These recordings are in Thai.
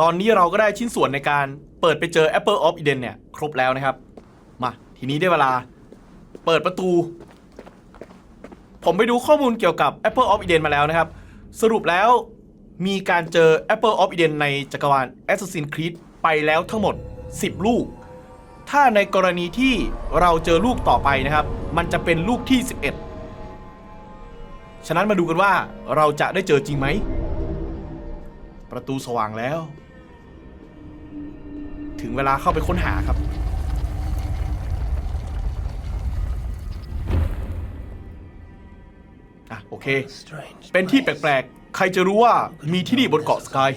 ตอนนี้เราก็ได้ชิ้นส่วนในการเปิดไปเจอ Apple of Eden เนี่ย ครบแล้วนะครับ มาทีนี้ได้เวลา เปิดประตู ผมไปดูข้อมูลเกี่ยวกับ Apple of Eden มาแล้วนะครับ สรุปแล้วมีการเจอ Apple of Eden ในจักรวาล Assassin's Creed ไปแล้วทั้งหมด 10 ลูก ถ้าในกรณีที่เราเจอลูกต่อไปนะครับ มันจะเป็นลูกที่ 11 ฉะนั้นมาดูกันว่าเราจะได้เจอจริงไหม ประตูสว่างแล้ว ถึงเวลาเข้าไปค้นหาครับ อะ โอเค เป็นที่แปลกๆ ใครจะรู้ว่ามีที่นี่บนเกาะสกาย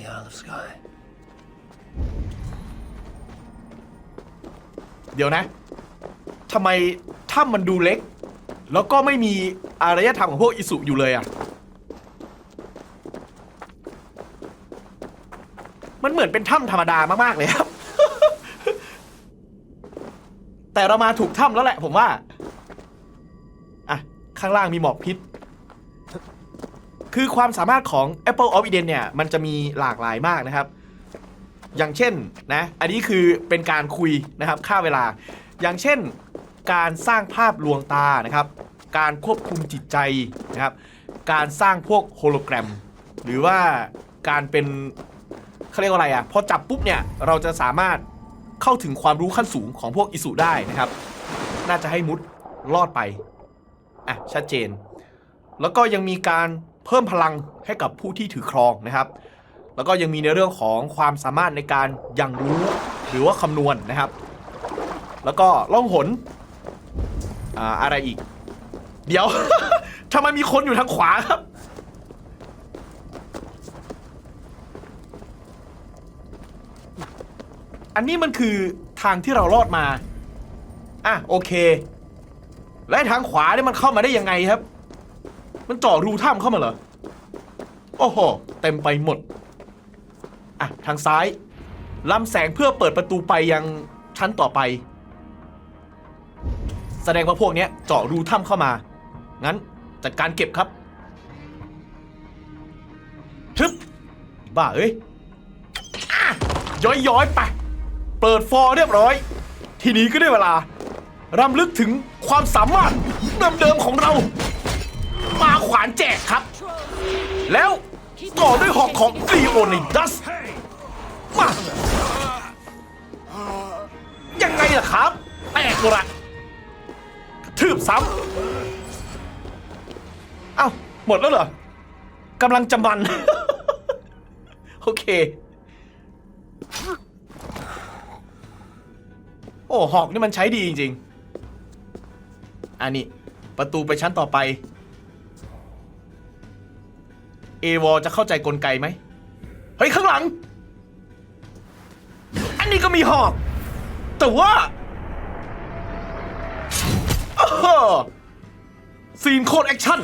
เดี๋ยวนะ ทำไมถ้ำมันดูเล็ก แล้วก็ไม่มีอารยธรรมของพวกอิสุอยู่เลยอะ มันเหมือนเป็นถ้ำธรรมดามาก ๆ เลยครับ แต่เรามาถูกถ้ำแล้วแหละ ผมว่า อะ ข้างล่างมีหมอกพิษ คือความสามารถของ Apple of Eden เนี่ย มันจะมีหลากหลายมากนะครับ อย่างเช่นนะ อันนี้คือเป็นการคุยนะครับ ค่าเวลา อย่างเช่น การสร้างภาพลวงตานะครับ การควบคุมจิตใจนะครับ การสร้างพวกโฮโลแกรม หรือว่าการเป็นเขาเรียกว่าอะไรอะ่ะ พอจับปุ๊บเนี่ย เราจะสามารถ เข้าถึงความรู้ขั้นสูงของพวกอิสุได้นะครับ น่าจะให้มุดรอดไป อะ ชัดเจน แล้วก็ยังมีการเพิ่มพลังให้กับผู้ที่ถือครองนะครับ แล้วก็ยังมีในเรื่องของความสามารถในการยังรู้หรือว่าคำนวณนะครับ แล้วก็ล่องหนอ่าอะไรอีก เดี๋ยว ทำไมมีคนอยู่ทางขวาครับ อันนี้มันคือทางที่เรารอดมา อะโอเค และทางขวาเนี่ยมันเข้ามาได้ยังไงครับ มันเจาะรูถ้ำเข้ามาเหรอ โอ้โห เต็มไปหมด อะ ทางซ้ายลำแสงเพื่อเปิดประตูไปยังชั้นต่อไป แสดงว่าพวกเนี้ยเจาะรูถ้ำเข้ามา งั้นจัดการเก็บครับทึบบ้าเอ้ยอะย้อยย้อยๆไป เปิดฟอร์เรียบร้อย ทีนี้ก็ได้เวลารำลึกถึงความสามารถเดิมๆของเรา มาขวานแจกครับ แล้วต่อด้วยหอกของลีโอนิดัสมายังไงล่ะครับแตกหมดละทืบซ้ำเอ้าหมดแล้วเหรอกำลังจะมัน โอเค โอ้หอกนี่มันใช้ดีจริงๆอันนี้ประตูไปชั้นต่อไปเอวอจะเข้าใจกลไกไหมเฮ้ยข้างหลัง อันนี้ก็มีหอก แต่ว่าซีนโคดแอคชั่น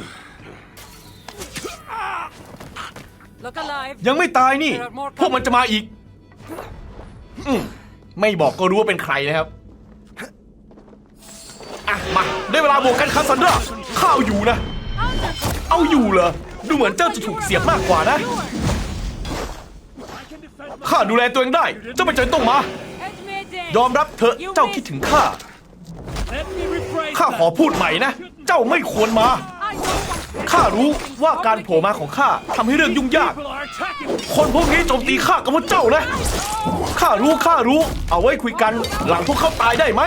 ยังไม่ตายนี่ พวกมันจะมาอีกอมไม่บอกก็รู้ว่าเป็นใครนะครับ ได้เวลาบวกกันคาซันดราข้าวอยู่นะ เอาอยู่เหรอ ดูเหมือนเจ้าจะถูกเสียบมากกว่านะ ข้าดูแลตัวเองได้ เจ้าไม่จำเป็นต้องมา ยอมรับเถอะ เจ้าคิดถึงข้า ข้าขอพูดใหม่นะ เจ้าไม่ควรมา ข้ารู้ว่าการโผล่มาของข้าทำให้เรื่องยุ่งยาก คนพวกนี้โจมตีข้ากับพวกเจ้านะ ข้ารู้ข้ารู้ เอาไว้คุยกันหลังพวกเขาตายได้ไหม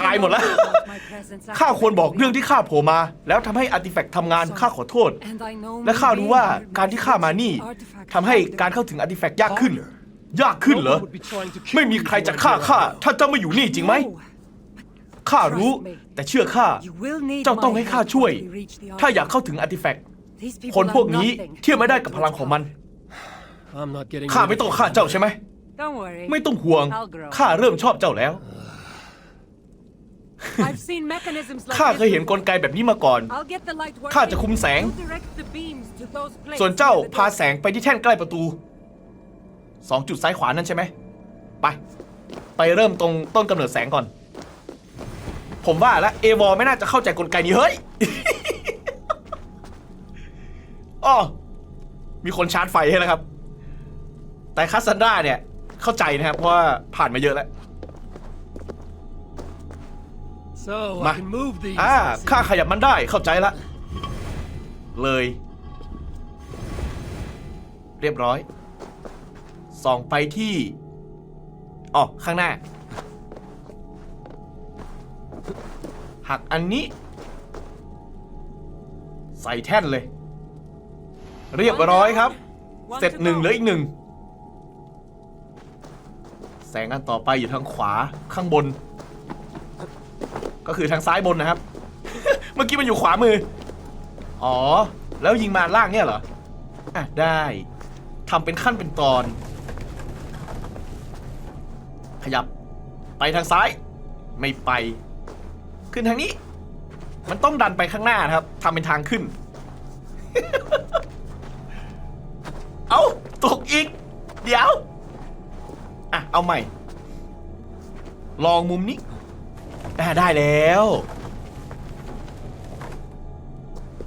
ตายหมดแล้ว been aware of my presence ข้าควรบอกเรื่องที่ข้าโผล่มา แล้วทำให้อาร์ติแฟกต์ทำงานข้าขอโทษ And I know และข้ารู้ว่าการที่ข้ามานี่ artifact ทำให้การเข้าถึงอาร์ติแฟกต์ยากขึ้น ยากขึ้นเหรอ ไม่มีใครจะฆ่าข้าถ้าเจ้าไม่อยู่นี่จริงไหม No. ข้ารู้แต่เชื่อข้า You will need เจ้าต้อง my ให้ข้า help ช่วย once we reach the ถ้าอยาก artifact. เข้าถึงอาร์ติแฟกต์ These people คนพวก are นี้ nothing เทียบไม่ได้กับพลังของมัน I'm not getting ข้า rid ไม่ of ต้อง this ฆ่าเจ้า thing. ใช่ไหม Don't worry. ไม่ต้องห่วง I'll grow. ข้าเริ่มชอบเจ้าแล้ว ข้า this เคยเห็นก before. ลไกแบบนี้มาก่อน I'll get the light ข้า working. จะคุมแสง You direct the beams to those places ส่วนเจ้า near the พา door. แสงไปที่แท่นใกล้ประตูสองจุดซ้ายขวานั่นใช่ไหม ไป ไปเริ่มตรงต้นกำเนิดแสงก่อน ผมว่าแล้วเอวอไม่น่าจะเข้าใจกลไกนี้เฮ้ยอ้อมีคนชาร์จไฟให้แล้วครับ แต่คัสซันดราเนี่ย เข้าใจนะครับ เพราะว่าผ่านมาเยอะแล้ว So Ma- I can move these. อ่า I see. ข้าขยับมันได้ เข้าใจละ เลย เรียบร้อย ส่องไปที่ อ๋อ ข้างหน้า หักอันนี้ ใส่แท่นเลย เรียบร้อยครับ One เสร็จ to หนึ่ง go. เหลืออีกหนึ่ง แสงอันต่อไปอยู่ทางขวาข้างบน ก็คือทางซ้ายบนนะครับ เมื่อกี้มันอยู่ขวามือ อ๋อ แล้วยิงมาล่างเนี่ยเหรอ อะ ได้ทำเป็นขั้นเป็นตอน ขยับ ไปทางซ้าย ไม่ไป ขึ้นทางนี้ มันต้องดันไปข้างหน้านะครับทำเป็นทางขึ้น เอา้าตกอีก เดี๋ยว อะ เอาใหม่ ลองมุมนี้ อ่าได้แล้ว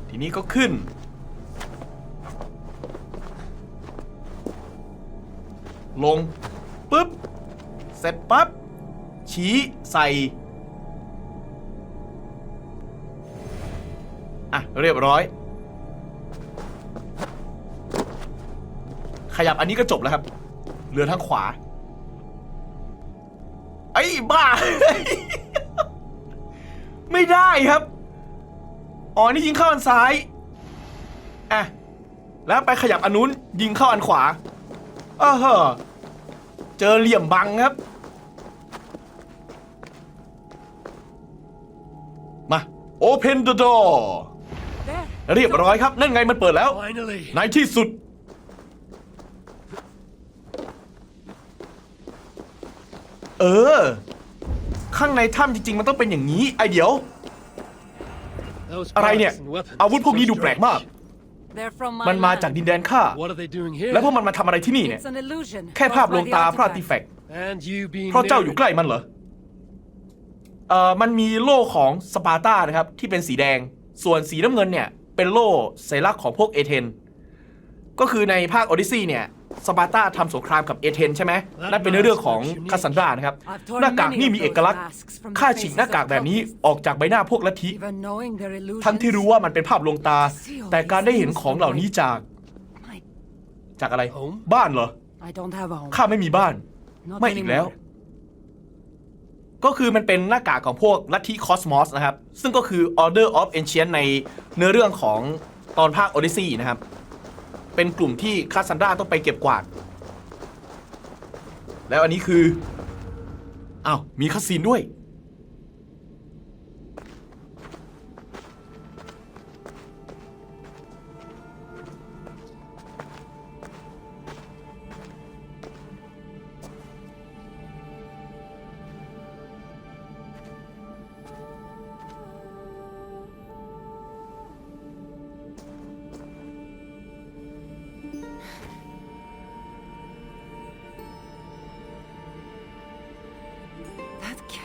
ทีนี้ก็ขึ้น ลงปุ๊บ เสร็จปั๊บ ชี้ใส่ อะ เรียบร้อย ขยับอันนี้ก็จบแล้วครับเหลือทางขวา ไอ้บ้า ไม่ได้ครับ อ๋อนี่ยิงเข้าอันซ้ายอะแล้วไปขยับอันนู้นยิงเข้าอันขวาเออเหอะเจอเหลี่ยมบังครับ มา Open the door There. เรียบร้อยครับ นั่นไงมันเปิดแล้ว Finally. ในที่สุด เออ ข้างในถ้ำจริง ๆ มันต้องเป็นอย่างนี้ ไอเดี๋ยว Those อะไรเนี่ย products and weapons อาวุธพวกนี้ so ดูแปลกมาก strange. They're from my มันมาจาก land. ดินแดนข้า What are they doing here? แล้วพวกมันมาทำอะไรที่นี่เนี่ย It's an illusion. แค่ภาพลวงตา caused พ by ระ the อาร์ติแฟก artifact. And you being เพราะเจ้าอยู่ near ใกล้มันเหรอ เอ่อ มันมีโล่ของสปาร์ตานะครับ ที่เป็นสีแดง ส่วนสีน้ำเงินเนี่ย เป็นโล่สัญลักษณ์ของพวกเอเธน ก็คือในภาคโอดิซีเนี่ยสปาร์ตาทำสงครามกับเอเธนใช่ไหมนั่นเป็นเรื่องของคาซันดรานะครับ หน้ากากนี่มีเอกลักษณ์ข้าฉีกหน้ากากแบบนี้ออกจากใบหน้าพวกลัทธิทั้งที่รู้ว่ามันเป็นภาพลวงตา แต่การได้เห็นของเหล่านี้จาก จากอะไร บ้านเหรอข้าไม่มีบ้าน ไม่อีกแล้ว ก็คือมันเป็นหน้ากากของพวกลัทธิคอสมอสนะครับ ซึ่งก็คือ Order of Ancient ในเนื้อเรื่องของตอนภาค Odyssey นะครับ เป็นกลุ่มที่คาซันดราต้องไปเก็บกวาด แล้วอันนี้คือ อ้าว มีคัสซีนด้วย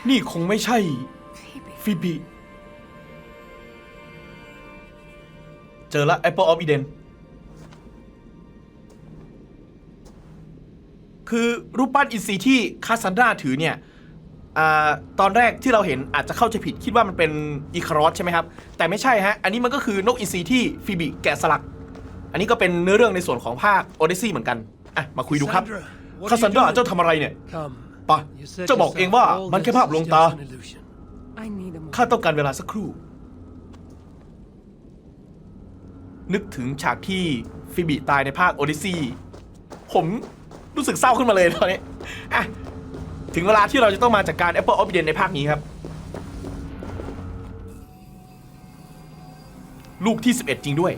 นี่คงไม่ใช่ baby. ฟิบิ เจอละ Apple of Eden คือรูปปั้นอินซีที่คาซันดราถือเนี่ยอาตอนแรกที่เราเห็นอาจจะเข้าใจผิดคิดว่ามันเป็นอีคารอสใช่ไหมครับ แต่ไม่ใช่ฮะ อันนี้มันก็คือนกอินซีที่ฟิบิแกะสลัก อันนี้ก็เป็นเนื้อเรื่องในส่วนของภาคโอเดซี่เหมือนกัน อะ มาคุยดูครับ Cassandra, what are you คาซันดรา doing? เจ้าทำอะไรเนี่ย ไปะเจ้าบอกเองว่ามันแค่ภาพลวงตา ข้าต้องการเวลาสักครู่ นึกถึงฉากที่ฟิบิตายในภาคโอดิซีผมรู้สึกเศร้าขึ้นมาเลยตอนนี้อะถึงเวลาที่เราจะต้องมาจัดการ Apple of Eden ในภาคนี้ครับ ลูกที่ 11 จริงด้วย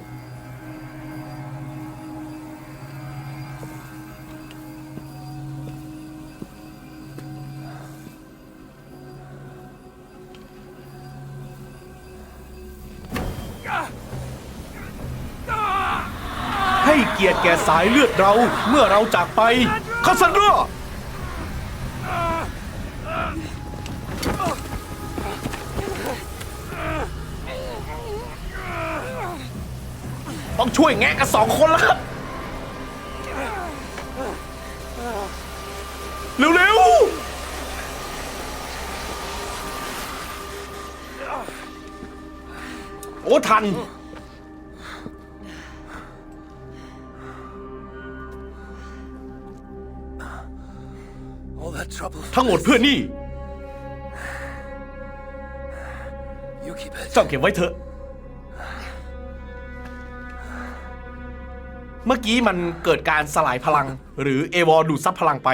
เกียรติแก่สายเลือดเราเมื่อเราจากไปคาซันดราต้องช่วยแงะกันสองคนแล้วครับ เร็วๆ โอ้ทัน หมดเพื่อนี่ You keep it. เจ้าเก็บไว้เถอะ เมื่อกี้มันเกิดการสลายพลัง หรือเอวอดูดซับพลังไป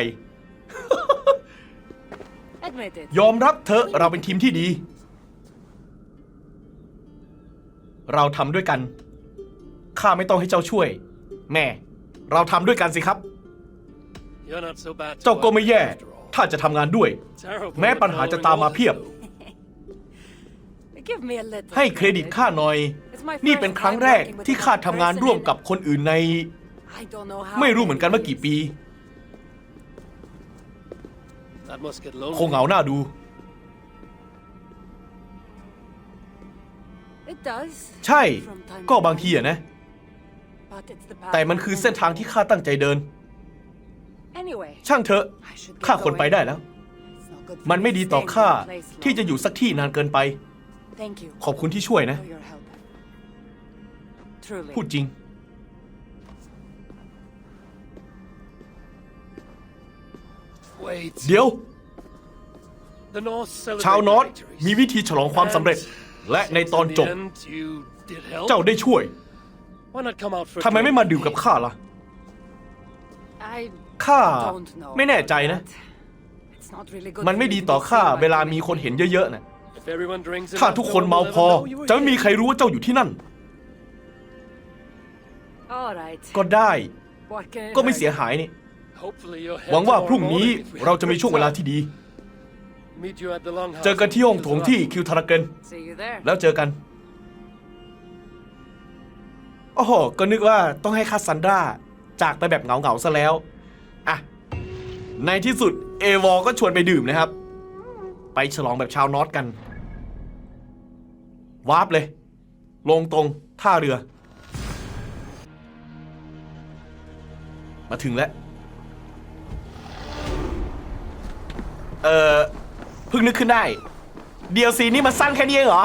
Admit it. ยอมรับเถอะเราเป็นทีมที่ดี เราทำด้วยกัน ข้าไม่ต้องให้เจ้าช่วย แม่ เราทำด้วยกันสิครับ You're not so bad. to เจ้าก็ work ไม่แย่ with after all. ถ้าจะทำงานด้วย Terrible แม้ปัญหาจะตามมาเพียบ Give me a little ให้เครดิตข้าหน่อย It's my นี่ first เป็นครั้ง time แรก working with ที่ข้า another ทำงาน person ร่วม in กับคนอื่นใน I don't know how ไม่รู้เหมือนกันว่ากี่ปี That must get คง lonely. เหงาหน้าดู It does ใช่ ก็บางทีอะนะ but it's the path แต่มันคือเส้นทางที่ข้าตั้งใจเดิน Anyway ช่างเถอะ I should ข้า get ควรไป going. ได้แล้ว It's not good for มัน me ไม่ to ดีต่อ stay in ข้า one place ที่จะ long. อยู่สักที่นานเกินไป Thank you ขอบคุณที่ช่วยนะ for your help Truly พูดจริง Wait. เดี๋ยว The North celebrate ชาว their นอต victories. มีวิธีฉลองความสำเร็จ And และใน since ตอน in the จบ end you did help, เจ้าได้ช่วย why not come out for a ทำไมไม่ drink มา with ดื่มกับ me? ข้าล่ะ I ข้า don't know ไม่แน่ใจ about นะ that. It's not really good มัน for ไม่ me ดี to ต่อ be ข้า seen by เวลา many มีคน people. เห็นเยอะๆนะ If everyone drinks ถ้า enough, ทุก no คน one เมา will พอ ever know you were จะไม่มี here. ใครรู้ว่าเจ้าอยู่ที่นั่น All right ก็ได้ What can it ก็ไม่ hurt? เสียหายนี่ Hopefully you'll head หวังว่า tomorrow พรุ่งนี้ morning if we เรา have จะมี good ช่วงเวลา time. ที่ดี Meet you at the Longhouse เจอกันที่ห้องโถงที่ Kills คิวทาราเกน See you there แล้วเจอกันโอ้โห ก็นึกว่าต้องให้คาซันดราจากไปแบบเหงาๆซะแล้วอะ ในที่สุดเอวอก็ชวนไปดื่มนะครับ ไปฉลองแบบชาวนอตกันวาร์ปเลย ลงตรงท่าเรือ มาถึงแล้ว เออเพิ่งนึกขึ้นได้ DLC นี่มันสั้นแค่นี้เองเหรอ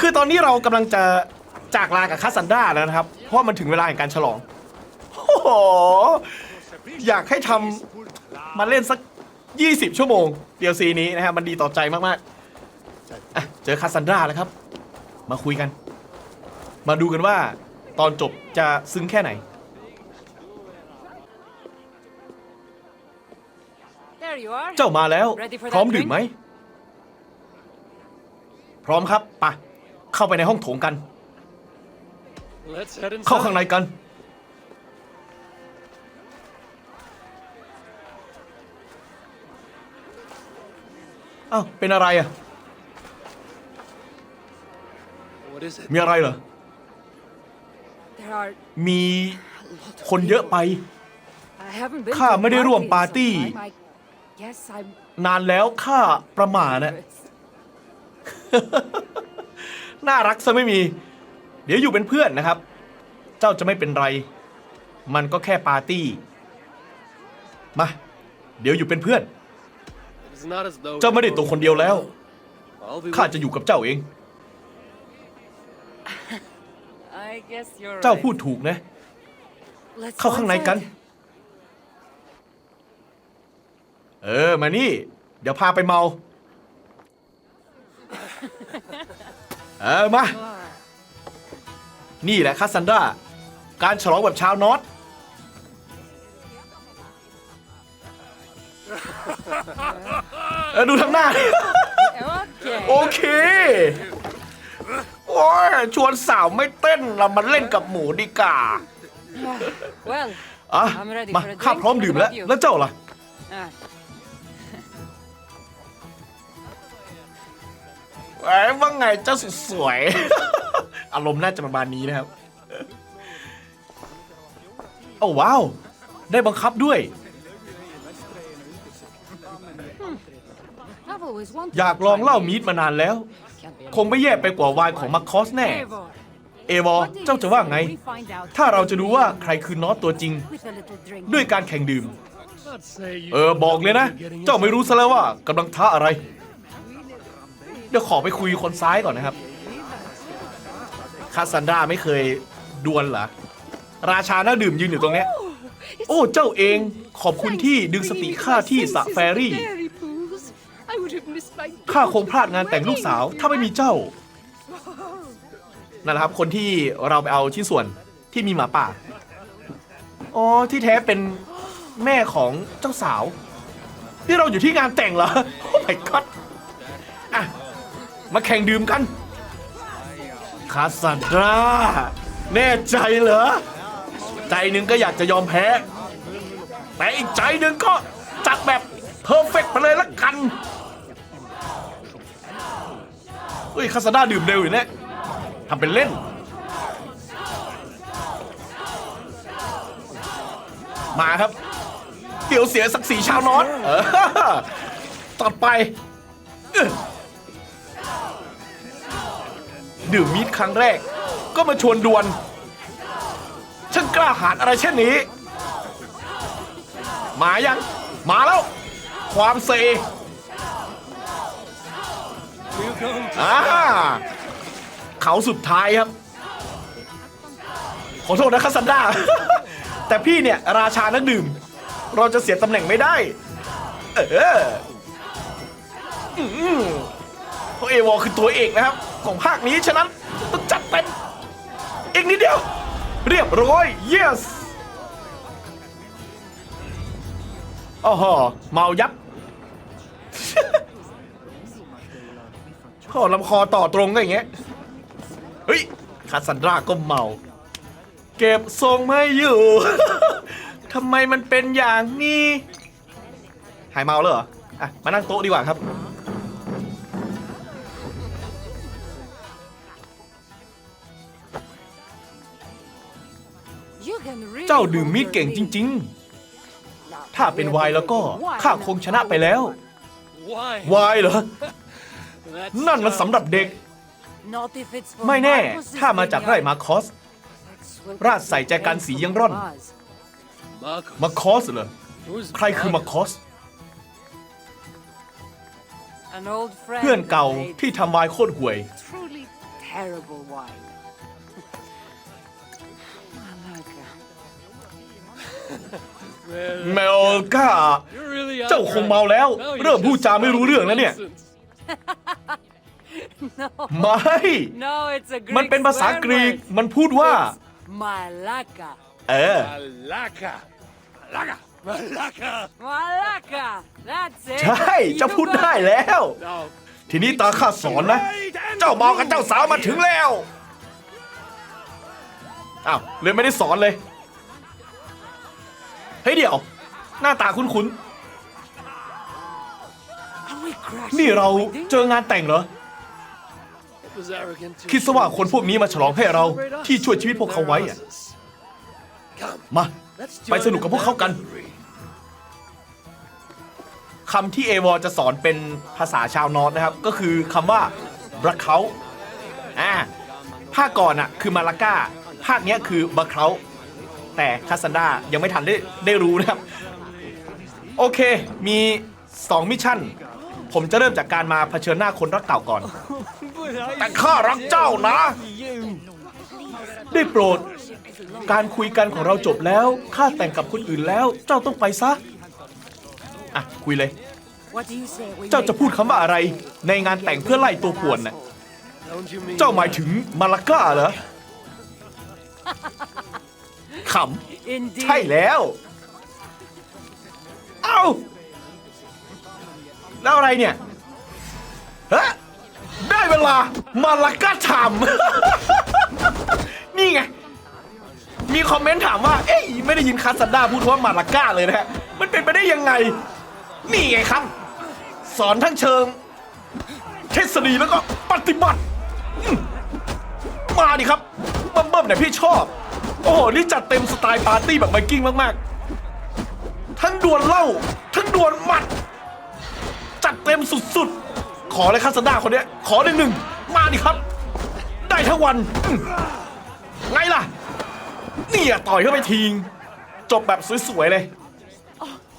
คือตอนนี้เรากำลังจะจากลากับคาซันดราแล้วนะครับ เพราะว่ามันถึงเวลาแห่งการฉลองโอ้โหอยากให้ทำ มาเล่นสัก 20 ชั่วโมง DLC นี้นะครับมันดีต่อใจมากๆอะเจอคาซันดราแล้วครับ มาคุยกัน มาดูกันว่าตอนจบจะซึ้งแค่ไหน There you are เจ้ามาแล้ว Ready for that พร้อมดื่มไหม พร้อมครับไปะเข้าไปในห้องโถงกัน Let's head เข้าข้างใน inside. กัน อ้าวเป็นอะไรอะ What is it? มีอะไรเหรอ There are มี a lot of คนเยอะไป I haven't been ข้า to ไม่ได้ร่วม party in ปาร์ตี้ some time. I guess I'm นานแล้วข้าประหมานะ nervous. น่ารักซะไม่มี เดี๋ยวอยู่เป็นเพื่อนนะครับ เจ้าจะไม่เป็นไร มันก็แค่ปาร์ตี้ มา เดี๋ยวอยู่เป็นเพื่อน เจ้าไม่ได้ตัวคนเดียวแล้ว I'll be ข้า with จะอยู่กับเจ้าเอง I guess you're เจ้า right. พูดถูกนะ Let's เข้า go ข้างในกัน inside. เออ มานี่ เดี๋ยวพาไปเมา เออ มา นี่แหละคาซันดราการฉลองแบบชาวนอต เออดูทำหน้า Okay. โอเค โอ้ยชวนสาวไม่เต้นเรามาเล่นกับหมูดีกว่า Well, อะ I'm ready มา for a ข้า drink. พร้อมดื่มแล้ว What about you? แล้วเจ้าล่ะ ah, เอ้ยว่าไงเจ้าสุดสวย อารมณ์น่าจะประมาณนี้นะครับ โอ้ว้าว ได้บังคับด้วย อยากลองเหล้ามีดมานานแล้ว คงไม่แย่ไปกว่าไวน์ของมาคอสแน่ เอวอเจ้าจะว่าไง ถ้าเราจะดูว่าใครคือนอตตัวจริง ด้วยการแข่งดื่ม เออบอกเลยนะ เจ้าไม่รู้ซะแล้วว่ากำลังท้าอะไร เดี๋ยวขอไปคุยคนซ้ายก่อนนะครับ คาซันดราไม่เคยดวลเหรอ ราชาหน้าดื่มยืนอยู่ตรงเนี้ย โอ้เจ้าเองขอบคุณที่ดึงสติข้าที่สะแฟรี่ ข้าคงพลาดงานแต่งลูกสาว ถ้าไม่มีเจ้า นั่นแหละครับ คนที่เราไปเอาชิ้นส่วนที่มีหมาป่า อ๋อ ที่แท้เป็นแม่ของเจ้าสาว ที่เราอยู่ที่งานแต่งเหรอ โอ้ my god อะ มาแข่งดื่มกัน คาสันดราแน่ใจเหรอ ใจหนึ่งก็อยากจะยอมแพ้ แต่อีกใจหนึ่งก็จัดแบบเพอร์เฟกไปเลยละกัน เฮ้ยคาซาด้าดื่มเร็วอยู่เนี่ยทำเป็นเล่น มาครับ เดี๋ยวเสียศักดิ์ศรีชาวนอตเออต่อไป ดื่มมีดครั้งแรก ก็มาชวนดวลช่างกล้าหาญอะไรเช่นนี้ มายัง มาแล้ว ความเซ อ่าเขาสุดท้ายครับ ขอโทษนะคัสซันดา แต่พี่เนี่ย ราชานักดื่ม เราจะเสียตำแหน่งไม่ได้ เอออืมเพราะเอวอคือตัวเอกนะครับ ของภาคนี้ฉะนั้นต้องจัดเต็มอีกนิดเดียว เรียบร้อย yes อ้โหเมายับ ขอลำคอต่อตรงก็อย่างเงี้ย เฮ้ยคาซันดราก็เมา เก็บทรงไม่อยู่ ทำไมมันเป็นอย่างนี้ หายเมาแล้วเหรอ อะ มานั่งโต๊ะดีกว่าครับ You can really เจ้าดื่มมีดเก่งจริง ๆ ถ้าเป็นไวน์แล้วก็ ข้าคงชนะไปแล้ว why? ไวน์เหรอ That's นั่นมัน tough. สำหรับเด็ก Not if it's for ไม่แน่ Marcus's ถ้ามาจากไร่มาคอส vineyard. ราดใส่แจกันสียังร่อน Marcus. มาคอสเหรอ Who's ใครคือมา Marcus? คอส An old friend เพื่อนเก่า made ที่ทำวายโคตรห่วย truly terrible wine. Malaga. Well, เมลกา you're really out เจ้าคงเมาแล้ว Now you เริ่ม just พูดจาไม่รู้เรื่องแล้วเนี่ย nonsense. No, ไม่ no, it's a Greek มันเป็นภาษากรีก swear word. มันพูดว่า Malaka. เออ Malaka. Malaka. Malaka. Malaka. That's it. ใช่ เจ้าพูดได้แล้ว Now, ทีนี้ตาข้าสอนนะ เจ้าบอกกับเจ้าสาวมาถึงแล้วอ้าวเลยไม่ได้สอนเลย เฮ้ยเดี๋ยว หน้าตาคุ้น Are we crashing ๆ นี่เรา the wedding? เจองานแต่งเหรอ it was arrogant to คิดซะว่าคนพวกนี้มาฉลองให้เรา celebrate us ที่ช่วยชีวิตพวกเขาไว้อะ their asses. Come, มา let's ไป join สนุกกับพวกเขากัน in their revelry. คำที่เอวอจะสอนเป็นภาษาชาวนอร์ทนะครับ ก็คือคำว่าบรักเขาอ่าภาคก่อนอะคือมาลาก้า ภาคเนี้ยคือบรักเขาแต่คาซันดายังไม่ทันได้ได้รู้นะครับ โอเค มี 2 มิชชั่น ผมจะเริ่มจากการมาเผชิญหน้าคนรักเก่าก่อน แต่ข้ารักเจ้านะ ได้โปรด การคุยกันของเราจบแล้ว ข้าแต่งกับคนอื่นแล้ว เจ้าต้องไปซะ อะ คุยเลย What do you say? we เจ้าจะ make พูดคำว่าอะไร ในงานแต่งเพื่อไล่ตัวป่วนน่ะ Don't you mean เจ้าหมายถึงมาลาก้าเหรอข Indeed. ำใช่แล้ว เอ้า แล้วอะไรเนี่ยฮะได้เวลามาลาก้าถาม นี่ไง มีคอมเมนต์ถามว่า เอ้ยไม่ได้ยินคาสันดาพูดว่ามาลาก้าเลยนะฮะ มันเป็นไปได้ยังไง นี่ไงครับ สอนทั้งเชิง ทฤษฎีแล้วก็ปฏิบัติ มาดิครับเบิ่มๆเนี่ยพี่ชอบ โอ้โห นี่จัดเต็มสไตล์ปาร์ตี้แบบไวกิ้งมาก ๆ ทั้งดวลเหล้าทั้งดวลหมัด จัดเต็มสุดๆ ขอเลยคาสดาคนเนี้ย ขอหนึ่งหนึ่งมาดิครับ ได้ทั้งวันอืมไงล่ะนี่อะต่อยเข้าไปทีงจบแบบสวยๆเลย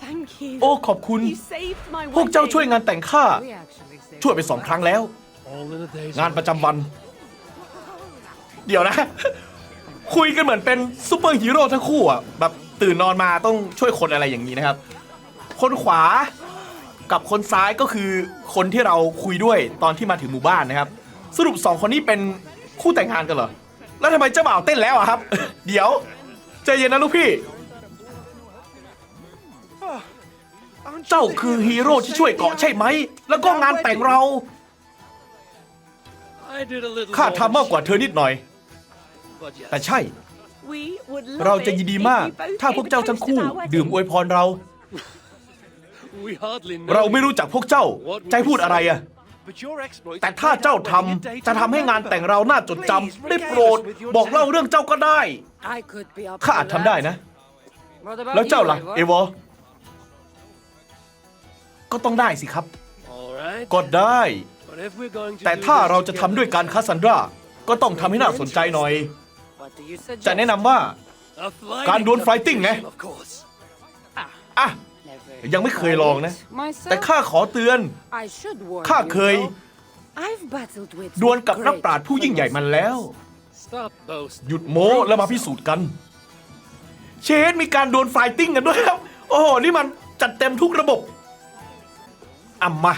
Thank you. โอ้ ขอบคุณ You saved my พวกเจ้าช่วยงานแต่งข้า We actually saved ช่วยไปสองครั้งแล้ว All in a day's งาน work. ประจำวัน เดี๋ยวนะ คุยกันเหมือนเป็นซูเปอร์ฮีโร่ทั้งคู่อะ แบบตื่นนอนมาต้องช่วยคนอะไรอย่างนี้นะครับ คนขวา กับคนซ้ายก็คือคนที่เราคุยด้วยตอนที่มาถึงหมู่บ้านนะครับ สรุปสองคนนี้เป็นคู่แต่งงานกันเหรอ แล้วทำไมเจ้าบ่าวเต้นแล้วอะครับ เดี๋ยวใจเย็นนะลูกพี่ เจ้าคือฮีโร่ที่ช่วยเกาะใช่ไหม แล้วก็งานแต่งเรา ข้าทำมากกว่าเธอนิดหน่อย แต่ใช่ เราจะยินดีมาก ถ้าพวกเจ้าทั้งคู่ ดื่มอวยพรเรา เราไม่ you, รู้จักพวกเจ้าจะให้พูดอะไรอะ but your exploits แต่ถ้าเจ้าทำจะทำให้งานแต่งเราน่าจดจำได้โปรด บอกเล่าเรื่องเจ้าก็ได้ I could be up ข้าอาจ for ทำได้ that. นะ What about แล้วเจ้า you, ล่ะ Eivor? เอวอก็ต้องได้สิครับ All right. ก็ได้ But if we're going to แต่ do ถ้า this เราจะทำ together, ด้วยการคาซันดราก็ต้องทำให้น่าสนใจหน่อย What do you suggest? จะแนะนำว่า a flying การดวล fighting ไง competition, of course. อะ Never ยังไม่เคยลองนะ Myself, แต่ข้าขอเตือน I should warn ข้า you, เคย though. I've battled with ดวลกับนัก great ปราชญ์ผู้ยิ่งใหญ่มันแล้ว Stop boasting. หยุดโม้แล้วมาพิสูจน์กัน เชดมีการดวลไฟติ้งกันด้วยครับ โอ้โห นี่มันจัดเต็มทุกระบบอ่ำมา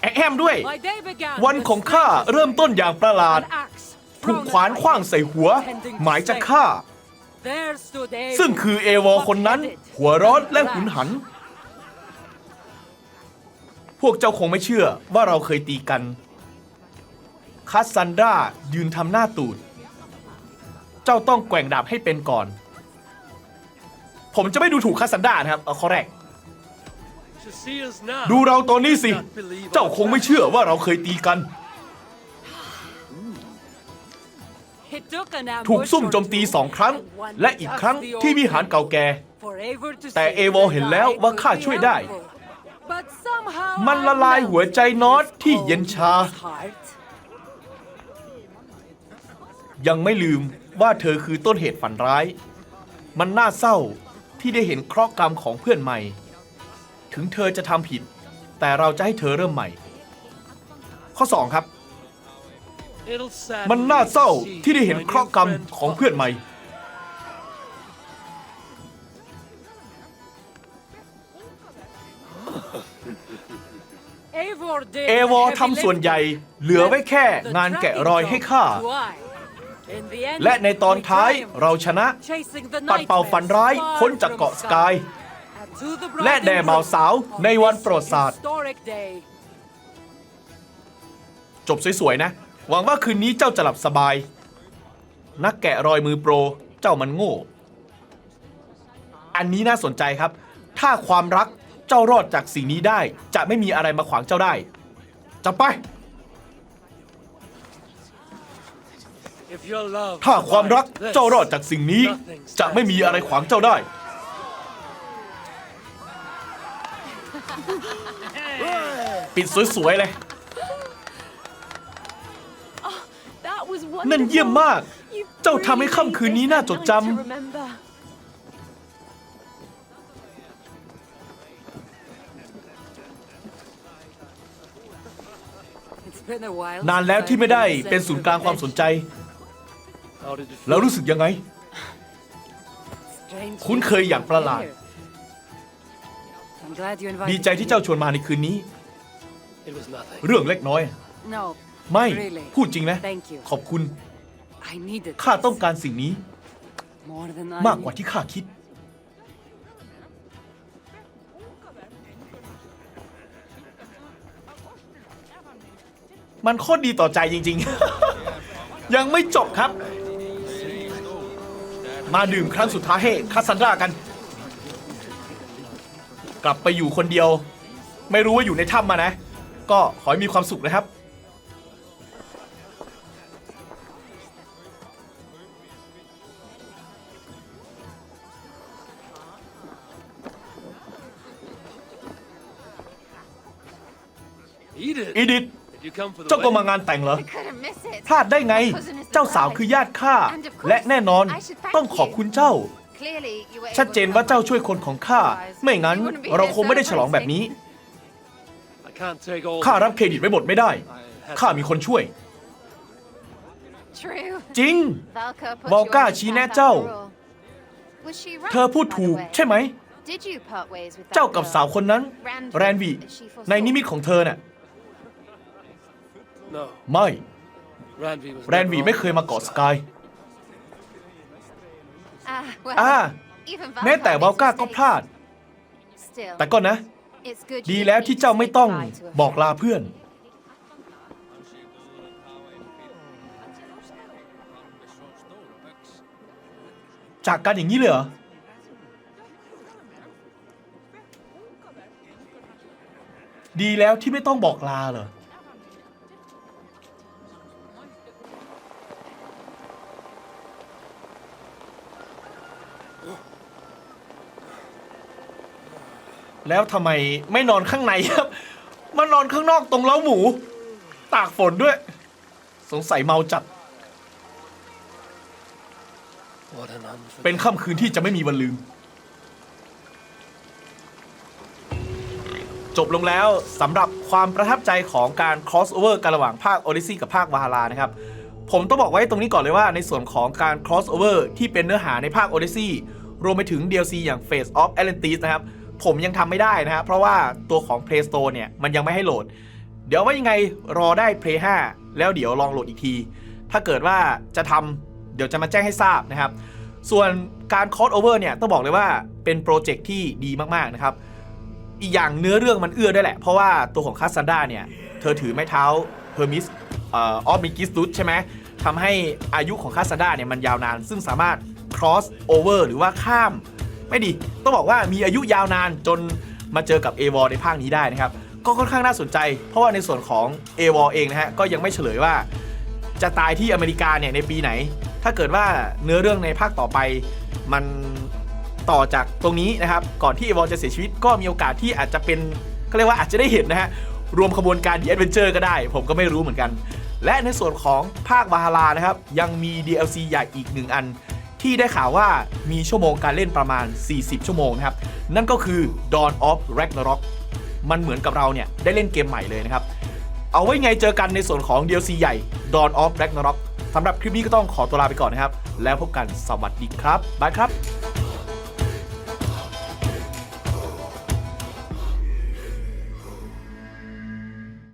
แอะแฮมด้วย My day began วัน with ของข้าเริ่มต้นอย่างประหลาด an axe ถูก thrown ขวาน at my ขว้าง head. ใส่หัว หมายจะฆ่า There stood Eivor, ซึ่งคือเอวอคนนั้น หัวร้อนและหุนหัน พวกเจ้าคงไม่เชื่อว่าเราเคยตีกัน คัสซันดรายืนทำหน้าตูด เจ้าต้องแกว่งดาบให้เป็นก่อน ผมจะไม่ดูถูกคัสซันดรานะครับเอาข้อแรก To see us now, ดูเราตอนนี้สิ not believe เจ้าคงไม่เชื่อว่าเราเคยตีกัน ถูกซุ่มโจมตีสองครั้ง และอีกครั้งที่วิหารเก่าแก่ แต่เอวอเห็นแล้วว่าข้าช่วยได้ มันละลายหัวใจนอตที่เย็นชา ยังไม่ลืมว่าเธอคือต้นเหตุฝันร้าย มันน่าเศร้าที่ได้เห็นเคราะห์กรรมของเพื่อนใหม่ ถึงเธอจะทำผิด แต่เราจะให้เธอเริ่มใหม่ ข้อ 2 ครับ มันน่า me to เศร้า see ที่ได้เห็น my เคราะห์ new กรรม friend ของเพื่อนใหม่ Eivor did เอวอ heavy ทำส่วนใหญ่ lifting. เหลือไว้แค่ The งานแกะ tracking รอยให้ข้า job to I. In the end, และในตอน we ท้าย triumphed, เราชนะ chasing the ปัดเป่าฝันร้าย nightmares พ้นจาก far เกาะ from สกาย And to the และแด่ bride and บ่าวสาว groom ใน of วัน this ประวัติศาสตร์ historic day. จบสวยๆนะ หวังว่าคืนนี้เจ้าจะหลับสบาย นักแกะรอยมือโปร เจ้ามันโง่ อันนี้น่าสนใจครับ ถ้าความรักเจ้ารอดจากสิ่งนี้ได้ จะไม่มีอะไรมาขวางเจ้าได้จะไป If your love ถ้าความรัก survives this, เจ้ารอดจากสิ่งนี้ จะไม่มีอะไรขวางเจ้าได้ ปิดสวยๆเลย นั่นเยี่ยม wonderful. มาก You เจ้าทำให้ really ค่ำคืนนี้ made น่า that จด night จ to remember. It's been a while ำนานแล้ว since ที่ I've ไม่ได้ been the เป็นศูนย์กลางความสนใจ How did it แล้ว feel? รู้สึกยังไง Strange คุ้นเคยอย่างประหลาด here. I'm glad you invited ดีใจที่เจ้าชวนมาในคืนนี้ It was nothing. เรื่องเล็กน้อย me. No, ไม่ really. พูดจริงนะ Thank you. ขอบคุณ I needed ข้า this ต้องการสิ่งนี้ more than I มากกว่าที่ข้าคิด มันโคตรดีต่อใจจริง ๆ ยังไม่จบครับ มาดื่มครั้งสุดท้ายให้คาซันดรากัน กลับไปอยู่คนเดียว ไม่รู้ว่าอยู่ในถ้ำมานะ ก็ขอให้มีความสุขนะครับ เจ้าก็มา wedding? งานแต่งเหรอ I couldn't miss it. พลาดได้ไง Cousin is the เจ้าสาว bride. คือญาติข้า And of course, และแน่นอน I should thank ต้องขอบคุณเจ้า Clearly, you were ชัด able เจน to ว่าเจ้า help ช่วยคนของข้า ไม่งั้นเราคงไม่ได้ฉลองแบบนี้ I can't take all. ข้ารับเครดิตไว้หมดไม่ได้ ข้ามีคนช่วย True. จริง Valka put บอล you ก้า on the ชี้ path แนะเจ้า after all. Was she right, เธอพูด by the ถูก way? ใช่ไหม Did you part ways with that เจ้ากับ girl? สาวคนนั้น Randvi, แรนวี as she foresaw? ในนิมิตของเธอน่ะ No, ไม่ Ranvi was. แรนวี never ไม่ on เคยมาเกาะ the ส side. กาย Ah, well, อ่า even แม้แต่ Valka บอล makes ก้าก็ mistakes. พลาด Still, แต่ก็นะ it's good you ดี didn't แล้ว need ที่ to เจ้า say ไม่ต้อง goodbye to a บอก friend. ลาเพื่อน จากกันอย่างนี้เลยเหรอดีแล้วที่ไม่ต้องบอกลาเหรอ แล้วทำไมไม่นอนข้างในครับ มานอนข้างนอกตรงเล้าหมู ตากฝนด้วย สงสัยเมาจัด เป็นค่ำคืนที่จะไม่มีวันลืม จบลงแล้วสำหรับความประทับใจของการ crossover กันระหว่างภาค Odyssey กับภาค Valhalla นะครับ ผมต้องบอกไว้ตรงนี้ก่อนเลยว่าในส่วนของการ crossover ที่เป็นเนื้อหาในภาค Odyssey รวมไปถึง DLC อย่าง Face of Atlantis นะครับ ผมยังทำไม่ได้นะครับเพราะว่าตัวของ Play Store เนี่ยมันยังไม่ให้โหลด เดี๋ยวว่ายังไงรอได้ Play 5 แล้วเดี๋ยวลองโหลดอีกที ถ้าเกิดว่าจะทำเดี๋ยวจะมาแจ้งให้ทราบนะครับ ส่วนการ crossover เนี่ยต้องบอกเลยว่าเป็นโปรเจกต์ที่ดีมากๆนะครับ อีกอย่างเนื้อเรื่องมันเอื้อด้วยแหละ เพราะว่าตัวของคาซันดาเนี่ยเธอถือไม้เท้าเฮอร์มิสออฟมิกิสตุสใช่ไหมทำให้อายุของคาซันดาเนี่ยมันยาวนาน ซึ่งสามารถ cross over หรือว่าข้าม ไม่ดี ต้องบอกว่ามีอายุยาวนานจนมาเจอกับเอวอในภาคนี้ได้นะครับ ก็ค่อนข้างน่าสนใจ เพราะว่าในส่วนของเอวอเองนะฮะก็ยังไม่เฉลยว่า จะตายที่อเมริกาเนี่ยในปีไหน ถ้าเกิดว่าเนื้อเรื่องในภาคต่อไปมันต่อจากตรงนี้นะครับ ก่อนที่เอวอจะเสียชีวิตก็มีโอกาสที่อาจจะเป็นเขาเรียกว่าอาจจะได้เห็นนะฮะรวมขบวนการ The Adventure ก็ได้ ผมก็ไม่รู้เหมือนกัน และในส่วนของภาควาฮารานะครับ ยังมี DLC ใหญ่อีกหนึ่งอัน ที่ได้ข่าวว่ามีชั่วโมงการเล่นประมาณ 40 ชั่วโมงนะครับ นั่นก็คือ Dawn of Ragnarok มันเหมือนกับเราเนี่ย ได้เล่นเกมใหม่เลยนะครับ เอาไว้ไงเจอกันในส่วนของ DLC ใหญ่ Dawn of Ragnarok สำหรับคลิปนี้ก็ต้องขอตัวลาไปก่อนนะครับ แล้วพบกันสวัสดีครับบายครับ